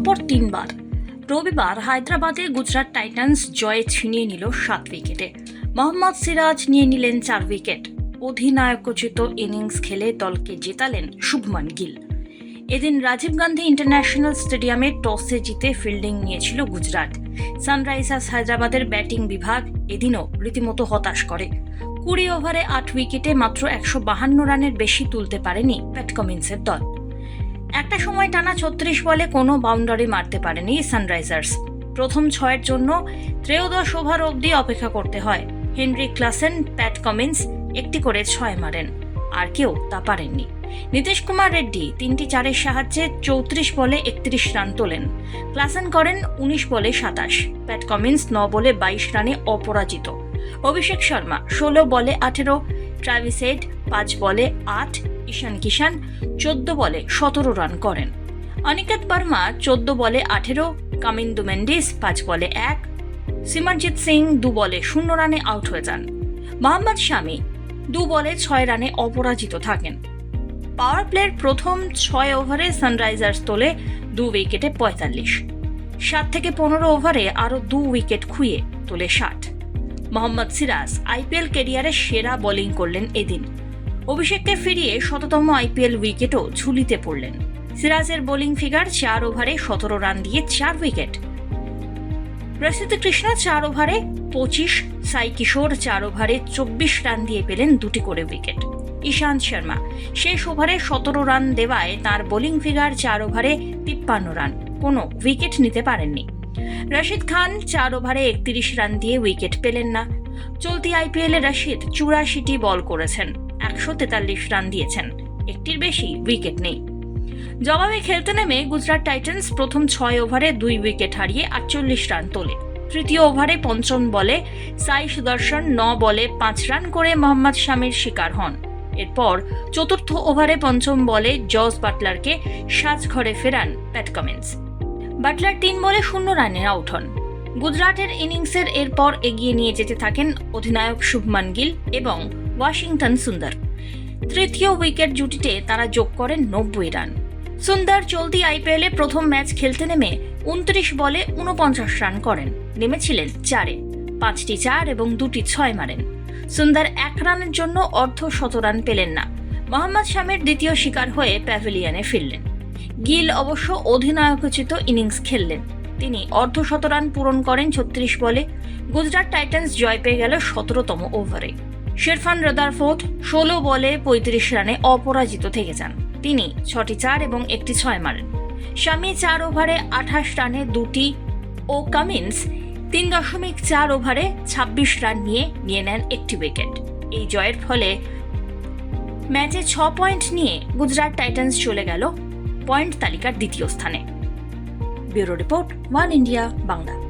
পরপর তিনবার। রবিবার হায়দ্রাবাদে গুজরাট টাইটান্স জয়ে ছিনিয়ে নিল সাত উইকেটে। মোহাম্মদ সিরাজ নিয়ে নিলেন চার উইকেট। অধিনায়কোচিত ইনিংস খেলে দলকে জেতালেন শুভমান গিল। এদিন রাজীব গান্ধী ইন্টারন্যাশনাল স্টেডিয়ামে টসে জিতে ফিল্ডিং নিয়েছিল গুজরাট। সানরাইজার্স হায়দ্রাবাদের ব্যাটিং বিভাগ এদিনও রীতিমতো হতাশ করে। কুড়ি ওভারে আট উইকেটে মাত্র একশো বাহান্ন রানের বেশি তুলতে পারেনি প্যাট কমিন্সের দল। একটা সময় টানা ছত্রিশ বলে কোনো বাউন্ডারি মারতে পারেনি সানরাইজার্স প্রথম ছয়ের জন্য ত্রয়োদশ ওভার অবধি অপেক্ষা করতে হয়। হেনরি ক্লাসেন, প্যাট কমিন্স একটি করে ছয় মারেন। আর কেউ তা পারেননি। নীতিশ কুমার রেড্ডি তিনটি চারের সাহায্যে চৌত্রিশ বলে একত্রিশ রান তোলেন। ক্লাসেন করেন উনিশ বলে সাতাশ। প্যাট কমিন্স ন বলে বাইশ রানে অপরাজিত। অভিষেক শর্মা ষোলো বলে আঠেরো। ট্রাভিস হেড পাঁচ বলে আট। ঈশান কিষান চোদ্দ বলে সতেরো রান করেন। অনিকেত বর্মা চোদ্দ বলে আঠেরো, কামিন্দু মেন্ডিস পাঁচ বলে এক, সিমরজিৎ সিং দু বলে শূন্য রানে আউট হয়ে যান। মোহাম্মদ শামি দু বলে ছয় রানে অপরাজিত থাকেন। পাওয়ার প্লের প্রথম ছয় ওভারে সানরাইজার্স তোলে দু উইকেটে পঁয়তাল্লিশ। সাত থেকে পনেরো ওভারে আরও দু উইকেট খুইয়ে তোলে ষাট। মোহাম্মদ সিরাজ আইপিএল কেরিয়ারে সেরা বোলিং করলেন এদিন। অভিষেককে ফিরিয়ে শততম আইপিএল উইকেটও ঝুলিতে পড়লেন। সিরাজের বোলিং ফিগার চার ওভারে সতেরো রান দিয়ে চার উইকেট। প্রসিদ্ধ কৃষ্ণ চার ওভারে পঁচিশ, সাই কিশোর চার ওভারে চব্বিশ রান দিয়ে পেলেন দুটি করে উইকেট। ঈশান্ত শর্মা, শেষ ওভারে সতেরো রান দেওয়ায় তার বোলিং ফিগার চার ওভারে তিপ্পান্ন রান, কোনো উইকেট নিতে পারেননি। রশিদ খান চার ওভারে একত্রিশ রান দিয়ে উইকেট পেলেন না। চলতি আইপিএলে রশিদ চুরাশিটি বল করেছেন। একশো তেতাল্লিশ রান দিয়েছেন। একটির বেশি উইকেট নেই। জবাবে খেলতে নেমে গুজরাট টাইটান্স প্রথম ছয় ওভারে দুই উইকেট হারিয়ে আটচল্লিশ রান তোলে। তৃতীয় ওভারে পঞ্চম বলে সাই সুদর্শন, ন বলে পাঁচ রান করে মোহাম্মদ শামির শিকার হন। এরপর চতুর্থ ওভারে পঞ্চম বলে জস বাটলারকে সাজঘরে ফেরান প্যাট কামিন্স। বাটলার তিন বলে শূন্য রানে আউট হন। গুজরাটের ইনিংসের এরপর এগিয়ে নিয়ে যেতে থাকেন অধিনায়ক শুভমান গিল এবং ওয়াশিংটন সুন্দর। তৃতীয় উইকেট জুটিতে তারা যোগ করেন নব্বই রান। সুন্দর চলতি আইপিএলে প্রথম ম্যাচ খেলতে নেমে উনত্রিশ বলে উনপঞ্চাশ রান করেন। নেমেছিলেন চারে। পাঁচটি চার এবং দুটি ছয় মারেন। সুন্দর এক রানের জন্য অর্ধ শত রান পেলেন না। মোহাম্মদ শামের দ্বিতীয় শিকার হয়ে প্যাভিলিয়নে ফিরলেন। গিল অবশ্য অধিনায়কোচিত ইনিংস খেললেন। তিনি অর্ধশত রান পূরণ করেন ছত্রিশ বলে। গুজরাট টাইটান্স জয় পেয়ে গেল সতেরোতম ওভারে। শেরফান রদারফোর্ড ষোলো বলে পঁয়ত্রিশ রানে অপরাজিত থেকে যান। তিনি ছটি চার এবং একটি ছয় মারেন স্বামী চার ওভারে আঠাশ রানে দুটি ও কামিন্স তিন দশমিক চার ওভারে ছাব্বিশ রান নিয়ে নিয়ে নেন একটি উইকেট। এই জয়ের ফলে ম্যাচে ছ পয়েন্ট নিয়ে গুজরাট টাইটান্স চলে গেল পয়েন্ট তালিকার দ্বিতীয় স্থানে। Bureau report, one India, Bangla.